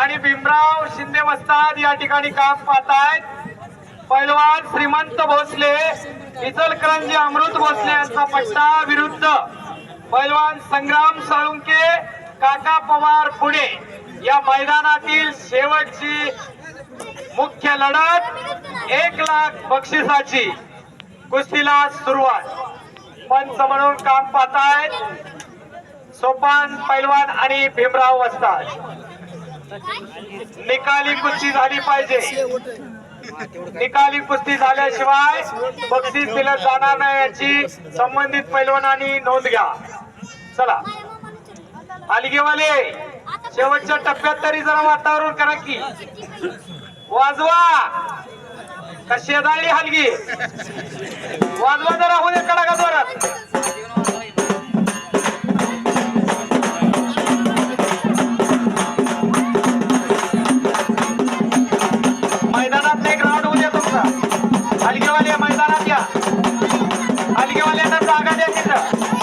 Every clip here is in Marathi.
आणि भीमराव शिंदे वस्ताद या ठिकाणी काम आहेत पैलवान श्रीमंत भोसले इचलकरंजी अमृत भोसले यांचा पट्टा विरुद्ध पैलवान संग्राम साळुंके काका पवार पुणे या मैदानातील शेवटची मुख्य लढत एक लाख बक्षिसाची कुस्तीला सुरुवात. पंच म्हणून काम पाहतायत. सोपान पैलवान आणि भीमराव वस्ताद. निकाली कुस्ती झाली पाहिजे. निकाली कुस्ती झाल्याशिवाय बक्षीस दिलं जाणार नाही याची संबंधित पैलवानांनी नोंद घ्या. चला. आलिगेवाले शेवटच्या टप्प्यात तरी जरा वातावरण करा की. वाजवा. का शेजारी हलगी? वाजवा जरा होऊ दे कडा का जोरात तुमचा मैदानात या. हलगेवाल्यांना जागा द्या तिथं.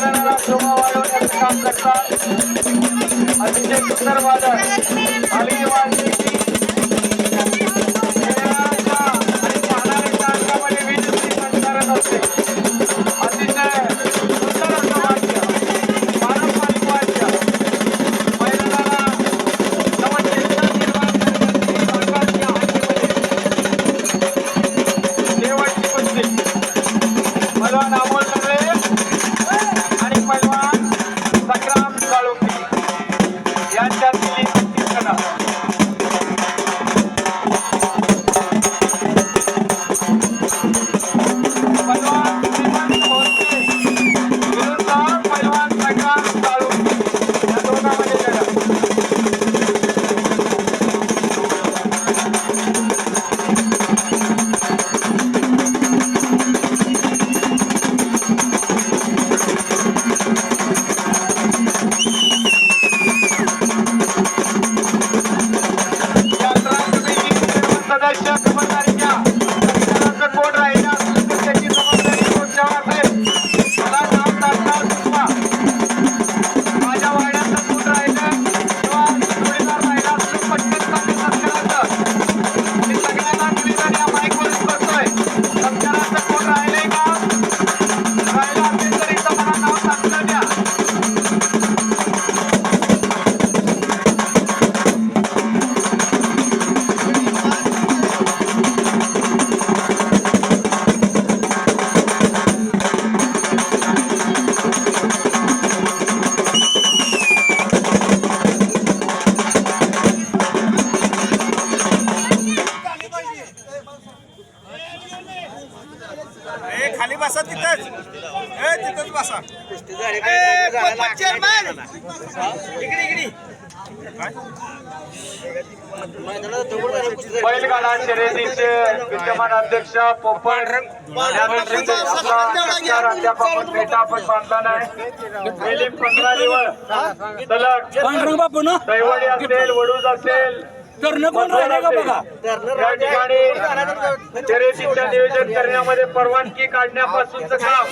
दरवर्षी शोभा वाढवण्याचं काम करतात अतिशय सुंदर वादळ हलके बैलगाडा शर्यतीचे विद्यमान अध्यक्ष पोपट. आपण बांधला नाही. गेली पंधरा दिवस. सलग दैवडी असेल वडूज असेल. करणं कोण राहिलं का बघा? या ठिकाणी शर्यतीचं नियोजन करण्यामध्ये परवानगी काढण्यापासूनच काम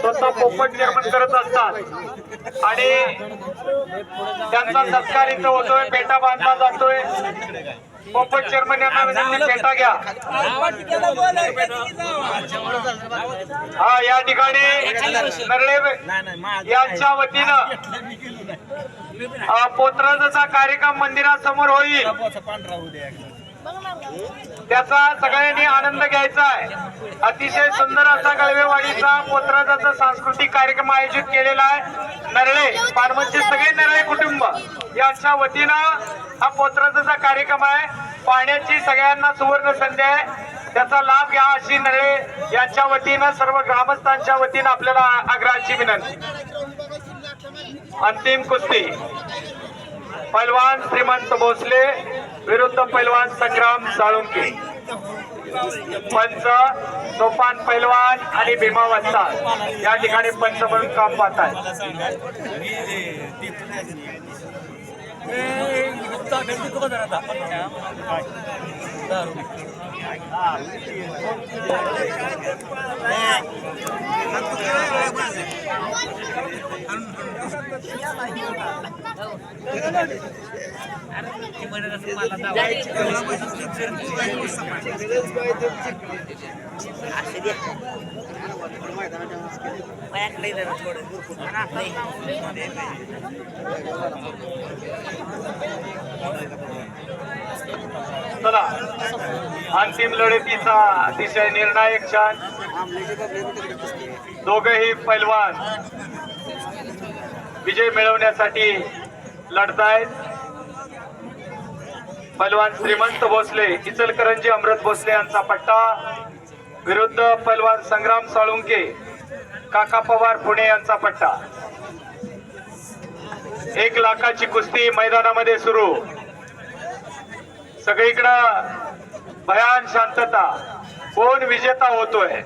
स्वतः पोपट निर्माण करत असतात. आणि त्यांचा सत्कार इथं होतोय पेटा बांधला जातोय. पोपट चेअरमन यांना विनंती पेटा घ्या. हा या ठिकाणी नरळे यांच्या वतीनं पोत्राचा कार्यक्रम मंदिरासमोर होईल. त्याचा सगळ्यांनी आनंद घ्यायचा आहे. अतिशय सुंदर असा गळवेवाडीचा पोत्राचा सांस्कृतिक कार्यक्रम आयोजित केलेला आहे. नरळे पारमतचे सगळे नरळे कुटुंब यांच्या वतीनं हा पोत्राचा कार्यक्रम आहे. पाण्याची सगळ्यांना सुवर्ण संधी आहे. त्याचा लाभ घ्या अशी नळे यांच्या वतीनं सर्व ग्रामस्थांच्या वतीनं आपल्याला आग्रहाची विनंती. अंतिम कुस्ती. पैलवान श्रीमंत भोसले विरुद्ध पैलवान संग्राम साळुंके. पंच सोपान पैलवान आणि भीमावस्ता या ठिकाणी पंच म्हणून काम पाहत आहे मला सांगा मी देतो चला. अंतिम लढतीचा अतिशय निर्णायक क्षण. दोघेही पैलवान विजय मिळवण्यासाठी लढतायत. पैलवान श्रीमंत भोसले इचलकरंजी अमृत भोसले यांचा पट्टा. विरुद्ध पैलवान संग्राम साळुंके काका पवार पुणे यांचा पट्टा. एक लाखाची कुस्ती मैदानामध्ये सुरू. सगळीकडं भयान शांतता. कोण विजेता होतोय?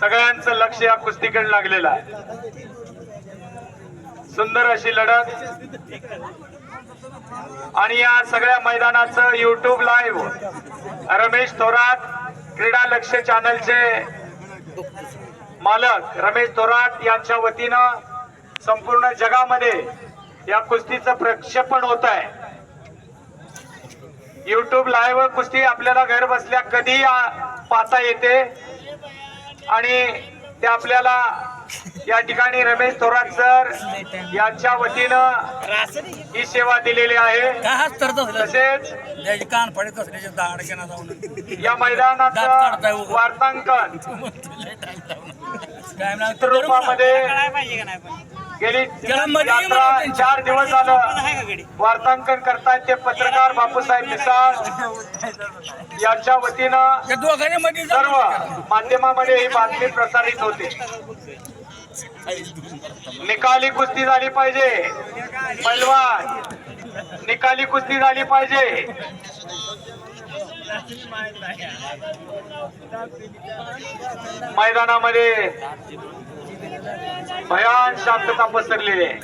सगळ्यांचं लक्ष या कुस्तीकडे लागलेलं आहे. सुंदर अशी लढत. आणि या सगळ्या मैदानाचं युट्यूब लाईव्ह रमेश थोरात क्रीडा लक्ष चॅनलचे मालक रमेश थोरात यांच्या वतीनं संपूर्ण जगामध्ये या कुस्तीचं प्रक्षेपण होत आहे युट्यूब लाईव्ह कुस्ती आपल्याला घर बसल्या कधी पाहता येते. आणि ते आपल्याला या ठिकाणी रमेश थोरात सर यांच्या वतीनं ही सेवा दिलेली आहे. तसेच या मैदानाचं वार्तांकन. चित्ररूपामध्ये गेली. यात्रा. चार दिवस झालं. वार्तांकन करतायत ते पत्रकार बापूसाहेब मिसाळ. यांच्या वतीनं सर्व माध्यमामध्ये ही बातमी प्रसारित होते. निकाली कुस्ती झाली पाहिजे. पैलवान निकाली कुस्ती झाली पाहिजे. मैदानामध्ये भयान शांतता पसरलेली आहे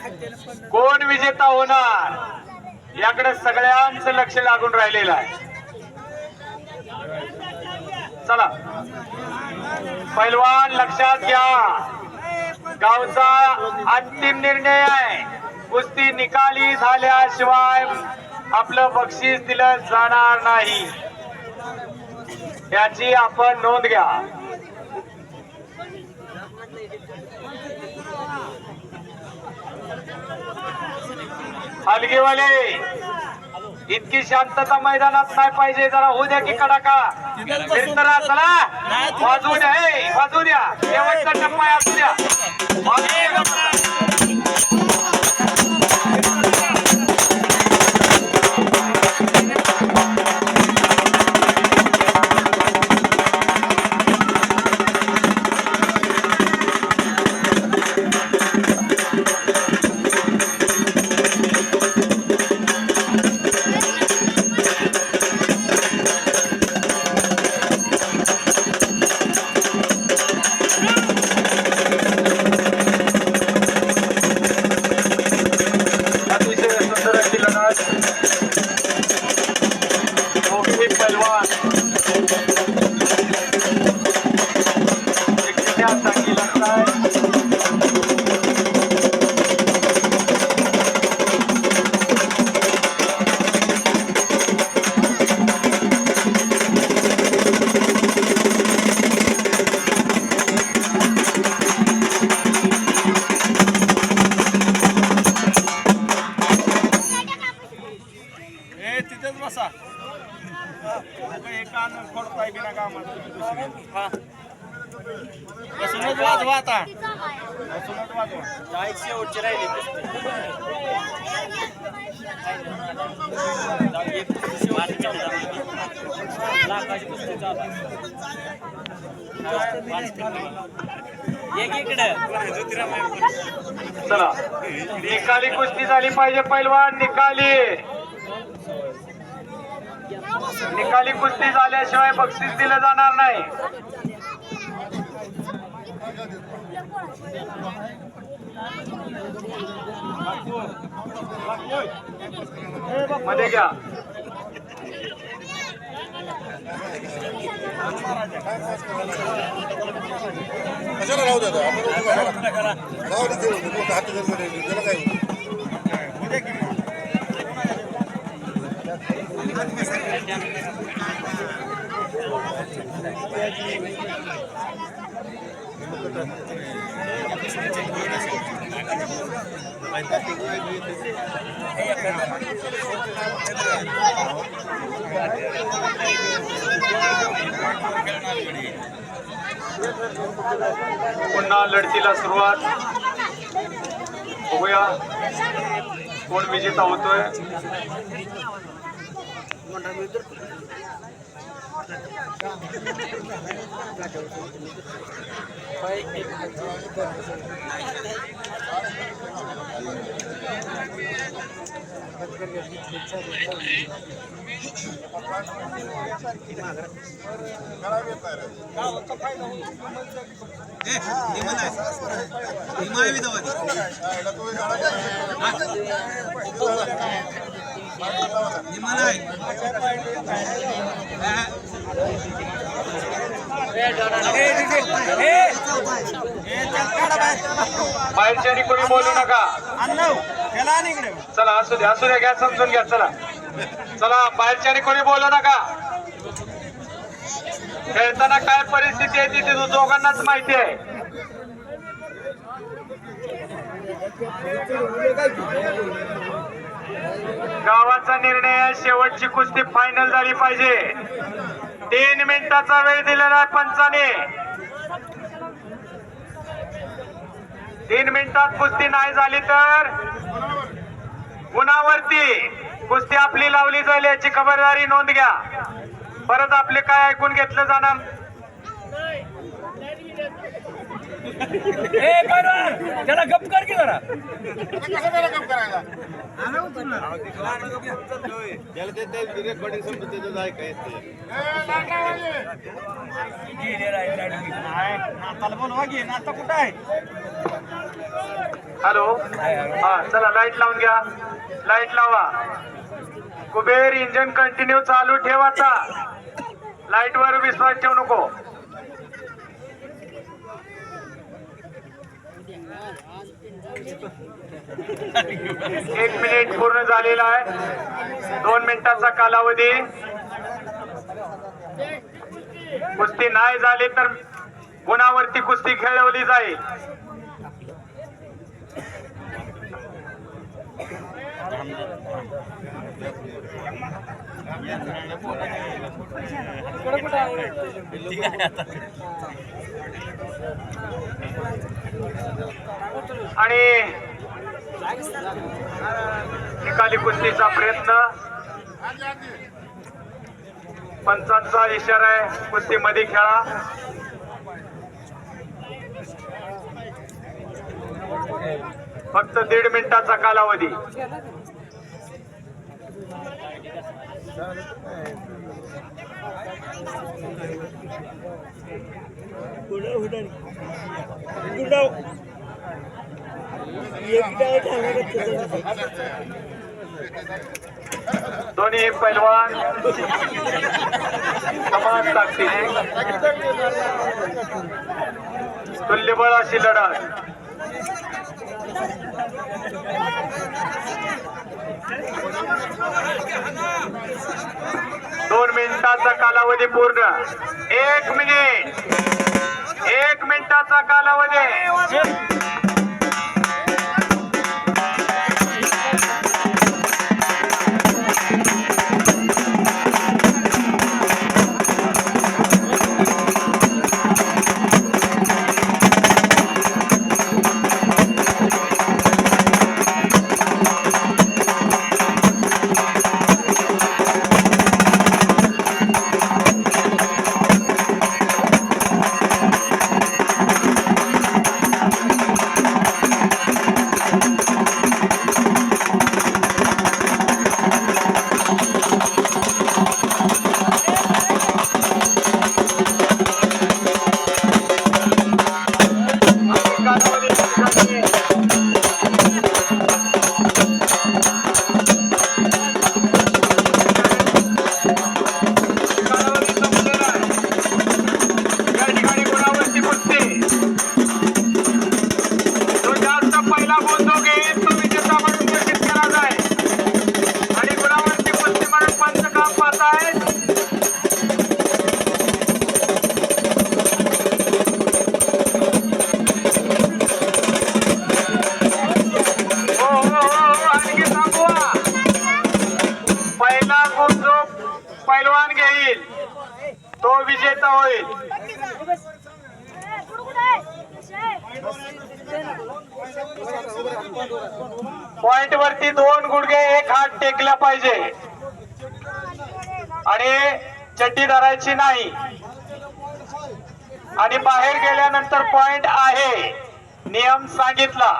कोण विजेता होणार? याकडे सगळ्यांचं लक्ष लागून राहिलेलं आहे. चला. पैलवान लक्षात घ्या. गावचा अंतिम निर्णय आहे. कुस्ती निकाली झाल्याशिवाय आपलं बक्षीस दिलं जाणार नाही. याची आपण नोंद घ्या. हलगीवाले इतकी शांतता मैदानात नाही पाहिजे जरा होऊ द्या की कडाका. चला. वाजू द्या वाजू द्या. शेवटचा टप्पा असू द्या. चला. निकाली कुस्ती झाली पाहिजे पैलवान निकाली. निकाली कुस्ती झाल्याशिवाय बक्षीस दिलं जाणार नाही. मध्ये घ्या. कशाला राहू द्या आपण राहू दे घेऊ हात त्याला काय होतं? पुन्हा लढतीला सुरुवात. बघूया कोण विजेता होतोय. बाहेरच्यानी कोणी बोलू नका. चला असू द्या असू द्या घ्या समजून घ्या चला. चला बाहेरच्याने कोणी बोलू नका. खेळताना काय परिस्थिती आहे ती तिथं दोघांनाच माहिती आहे. गावाचा निर्णय शेवटची कुस्ती फायनल झाली पाहिजे. तीन मिनिटाचा वेळ दिलेला आहे पंचाने. तीन मिनिटात कुस्ती नाही झाली तर गुणावरती कुस्ती आपली लावली जाईल याची खबरदारी नोंद घ्या. परत आपले काय ऐकून घेतलं जाणार? ए पैलवान त्याला गप कर की जरा. कशाला काम करायला गेलेला आहे लाडकी. नाताला बोलवा घे नाता कुठं आहे हॅलो. हा चला लाइट लावून घ्या. लाइट लावा. कुबेर इंजन कंटिन्यू चालू ठेवाचा. लाइट वर विश्वास ठेवू नको. एक मिनिट पूर्ण झालेला आहे. दोन मिनिटाचा कालावधी. कुस्ती नाही झाली तर गुणावरती कुस्ती खेळवली जाईल. आणि निकाली कुस्तीचा प्रयत्न. पंचांचा इशारा आहे. कुस्तीमध्ये खेळा. फक्त दीड मिनिटाचा कालावधी. दोन्ही पैलवान समान ताकदीने तुल्यबळ अशी लढत दोन मिनिटाचा कालावधी पूर्ण. एक मिनिट. एक मिनिटाचा कालावधी. पॉइंट वरती दोन गुडघे एक हात टेकला पाहिजे. आणि चड्डी धरायची नाही. आणि बाहेर गेल्यानंतर पॉइंट आहे. नियम सांगितला.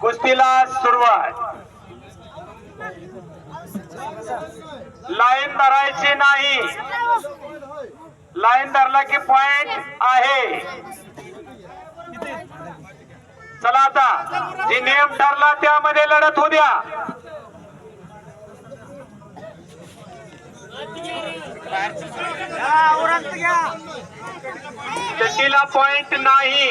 कुस्तीला सुरुवात. लाईन धरायची नाही. लाईन धरला की पॉइंट आहे. चला आता. जे नियम ठरला त्यामध्ये लढत होऊ द्या चड्डीला पॉइंट नाही.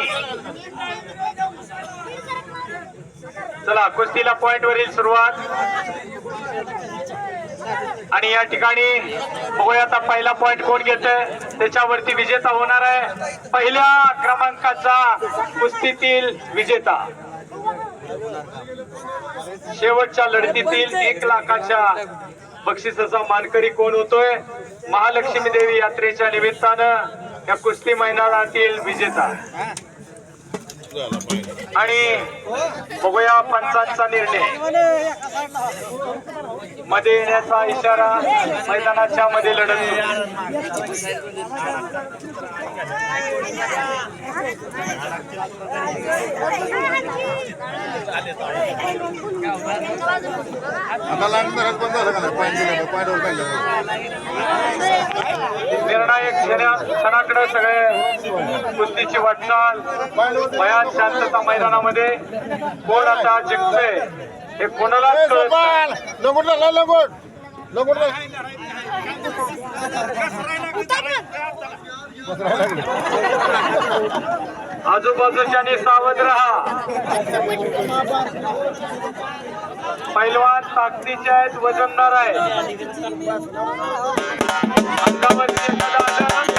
चला कुस्तीला पॉइंट वरील सुरुवात. आणि या ठिकाणी बघूया आता पहिला पॉइंट कोण घेत त्याच्यावरती विजेता होणार आहे. पहिल्या क्रमांकाचा कुस्तीतील विजेता. शेवटच्या लढतीतील एक लाखाच्या बक्षिसाचा मानकरी कोण होतोय? महालक्ष्मी देवी यात्रेच्या निमित्तानं या कुस्ती मैदानातील विजेता. आणि बघूया पंचांचा निर्णय. मध्ये येण्याचा इशारा मैदानाच्या मध्ये निर्णायक क्षणा- क्षणाकडे सगळे कुस्तीची वाटचाल. भयान शांतता मैदानामध्ये कोण आता जिंकतोय हे कोणालाच कळत नाही. आजूबाजूच्यानी सावध राहा. पैलवान ताकदीचे आहेत वजनदार आहे आलं